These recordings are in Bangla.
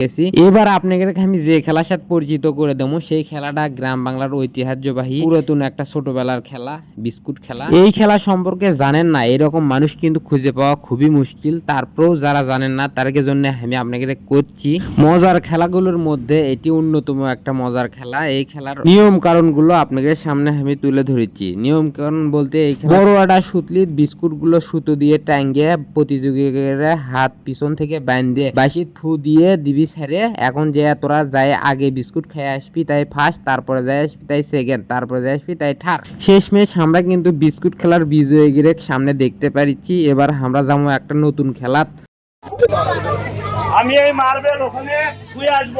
গেছি এবার আপনাকে আমি যে খেলার সাথে পরিচিত করে দেবো, সেই খেলাটা গ্রাম বাংলার ঐতিহ্যবাহী পুরাতন একটা ছোটবেলার খেলা, বিস্কুট খেলা। এই খেলা সম্পর্কে জানেন না, এরকম মানুষ কিন্তু খুঁজে পাওয়া খুবই মুশকিল। তারপরেও যারা জানেন না তার জন্য আমি আপনাকে করছি। মজার খেলাগুলোর মধ্যে এটি অন্যতম একটা মজার খেলা। এই খেলার নিয়ম কারণগুলো আপনাদের সামনে আমি তুলে ধরেছি। নিয়ম কারণ বলতে এই বড় একটা বিস্কুটগুলো সুতো দিয়ে টাঙ্গে প্রতিযোগীরা হাত পিছন থেকে বাঁধে বাসি থু দিয়ে দিবি ছেড়ে এখন যে তোরা যায় আগে বিস্কুট খেয়ে আসবি, তাই ফার্স্ট তারপরে যায় আসবি, তাই সেকেন্ড, তারপরে যায় আসবি, তাই থার্ড। শেষ ম্যাচ আমরা কিন্তু বিস্কুট খেলার বিজয়ী গিরে সামনে দেখতে পারিছি এবার আমরা যাব একটা নতুন খেলা আমি এই মার্বেল ওখানে শুয়ে আসব।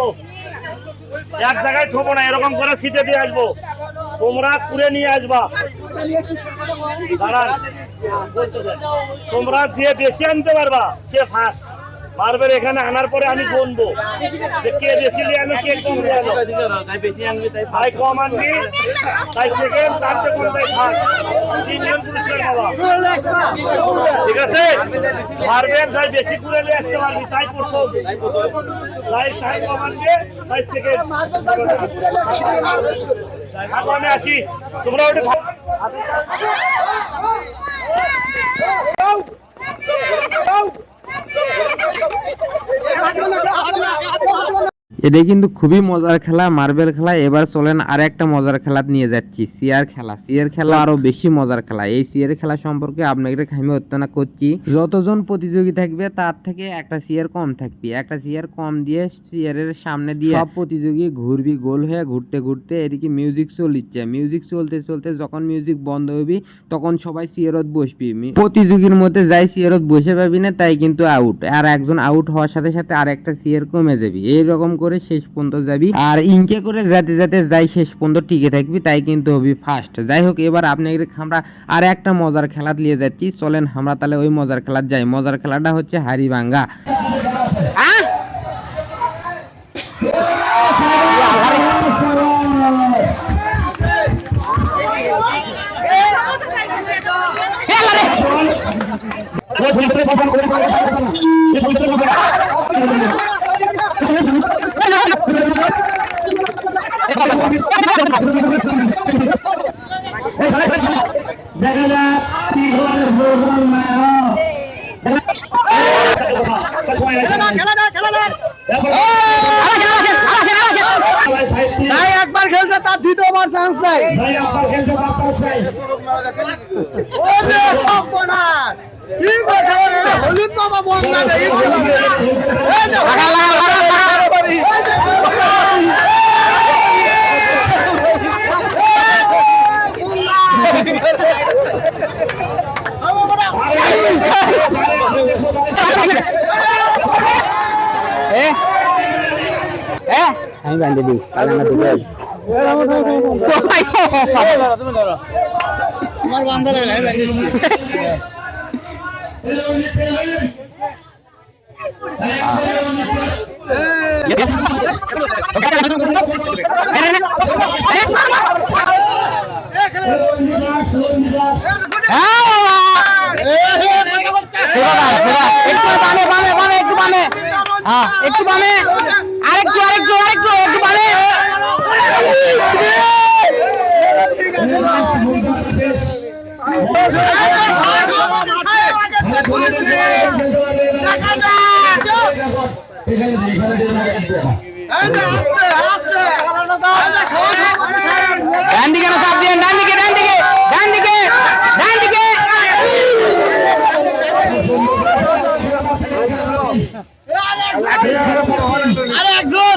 এক জায়গায় থবো না, এরকম করে সিটে দিয়ে আসব। তোমরা কুড়ে নিয়ে আসবা। তোমরা যে বেশি আনতে পারবা, সে ফার্স্ট মার্বেল এখানে আনার পরে আমি গুনবো যে কে বেশি নিয়ে আনো কে কম নিয়ে আনো তাই কম আনবি, তাই সেকেন্ড তার চেয়ে কম তাই থার্ড। তিনজন পুরস্কার পাবা। ঠিক আছে? মারবেন তাই বেশি করে নিয়ে আসতে পারবি, তাই প্রথম তাই তাই কমানবে তাই সেকেন্ড আমি আসি। তোমরা ওটা Come on, come on. এটা কিন্তু খুবই মজার খেলা মার্বেল খেলা। এবার চলেন আর একটা মজার খেলা নিয়ে যাচ্ছি সিয়ার খেলা। সিয়ার খেলা আরও বেশি মজার খেলা। এই সিয়ার খেলা সম্পর্কে আপনাকে আমি অত্যনা করছি। যতজন প্রতিযোগী থাকবে, তার থেকে একটা সিয়ার কম থাকবে। একটা সিয়ার কম দিয়ে সিয়ারের সামনে দিয়ে সব প্রতিযোগী ঘুরবি, গোল হয়ে ঘুরতে ঘুরতে এদিকে মিউজিক চলিচ্ছে। মিউজিক চলতে চলতে যখন মিউজিক বন্ধ হবি, তখন সবাই সিয়ারত বসবি। প্রতিযোগীর মধ্যে যাই সিয়ারত বসে পাবি না, তাই কিন্তু আউট আর একজন আউট হওয়ার সাথে সাথে আর একটা সিয়ার কমে যাবি। এইরকম করে শেষ পর্যন্ত যাবি। আর ইনকে করে যাতে যাতে যাই শেষ পর্যন্ত টিকে থাকবি, তাই কিন্তু হবি ফার্স্ট যাই হোক, এবার আপনাদের আমরা আর একটা মজার খেলা নিয়ে যাচ্ছি। চলেন আমরা তাহলে ওই মজার খেলা যাই। মজার খেলাটা হচ্ছে হাড়ি ভাঙ্গা দেখা যাক কি একবার খেলছে তার দ্বিতীয়বার চান্স নাই? হলুদ বাবা বন্ধা নেই, কি হবে? এই যে লাগা, লাগা, লাগা, লাগা। আমি বান্ধে দিই কালানা দিবে আমার বান্ধা লাগে, আমি লাগিয়ে দিচ্ছি। একটু বামে বামে বামে একটু বামে হ্যাঁ একটু বামে আরেকটু আরেকটু আরেকটু একটু বামে ডান দিকে না চাপ দিয়ে ডান দিকে ডান দিকে ডান দিকে আরে একজন